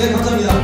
네, 감사합니다.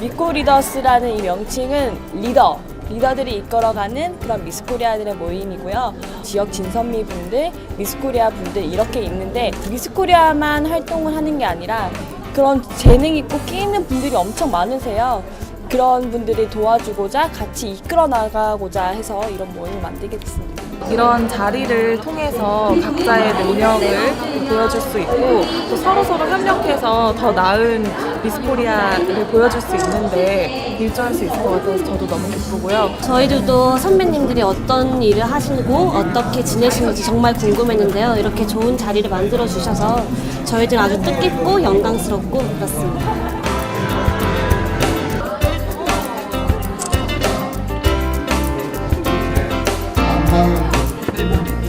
미코 리더스라는 이 명칭은 리더, 리더들이 이끌어가는 그런 미스코리아들의 모임이고요. 지역 진선미 분들, 미스코리아 분들 이렇게 있는데 미스코리아만 활동을 하는 게 아니라 그런 재능 있고 끼 있는 분들이 엄청 많으세요. 그런 분들이 도와주고자 같이 이끌어 나가고자 해서 이런 모임을 만들게 됐습니다. 이런 자리를 통해서 각자의 능력을 보여줄 수 있고 또 서로 서로 협력해서 더 나은 미스코리아를 보여줄 수 있는데 일조할 수 있을 것 같아서 저도 너무 기쁘고요. 저희들도 선배님들이 어떤 일을 하시고 어떻게 지내시는지 정말 궁금했는데요. 이렇게 좋은 자리를 만들어 주셔서 저희들 아주 뜻깊고 영광스럽고 그렇습니다. Good morning.